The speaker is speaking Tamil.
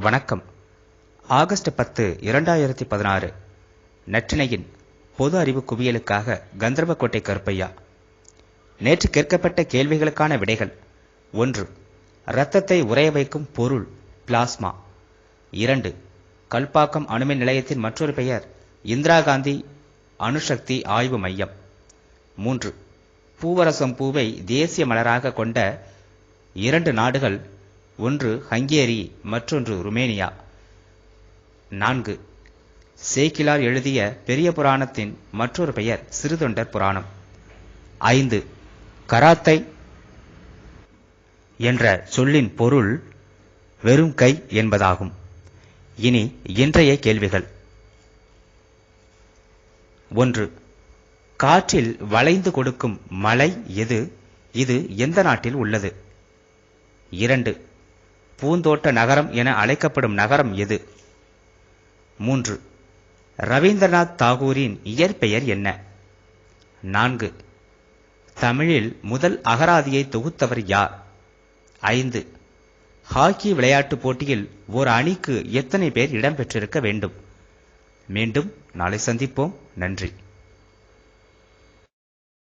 வணக்கம். ஆகஸ்ட் பத்து இரண்டாயிரத்தி பதினாறு. நற்றினையின் பொது அறிவு குவியலுக்காக கந்தர்வக்கோட்டை கருப்பையா. நேற்று கேட்கப்பட்ட கேள்விகளுக்கான விடைகள். ஒன்று இரத்தத்தை உறைய வைக்கும் பொருள் பிளாஸ்மா. இரண்டு கல்பாக்கம் அணுமின் நிலையத்தின் மற்றொரு பெயர் இந்திரா காந்தி அணுசக்தி ஆய்வு மையம். மூன்று பூவரசம் பூவை தேசிய மலராக கொண்ட இரண்டு நாடுகள் ஒன்று ஹங்கேரி மற்றொன்று ருமேனியா. நான்கு சேக்கிலார் எழுதிய பெரிய புராணத்தின் மற்றொரு பெயர் சிறுதொண்டர் புராணம். ஐந்து கராத்தை என்ற சொல்லின் பொருள் வெறும் கை என்பதாகும். இனி இன்றைய கேள்விகள். ஒன்று காற்றில் வளைந்து கொடுக்கும் மலை எது? இது எந்த நாட்டில் உள்ளது? இரண்டு பூந்தோட்ட நகரம் என அழைக்கப்படும் நகரம் எது? மூன்று. ரவீந்திரநாத் தாகூரின் இயற்பெயர் என்ன? நான்கு. தமிழில் முதல் அகராதியை தொகுத்தவர் யார்? ஐந்து. ஹாக்கி விளையாட்டுப் போட்டியில் ஒரு அணிக்கு எத்தனை பேர் இடம்பெற்றிருக்க வேண்டும்? மீண்டும் நாளை சந்திப்போம். நன்றி.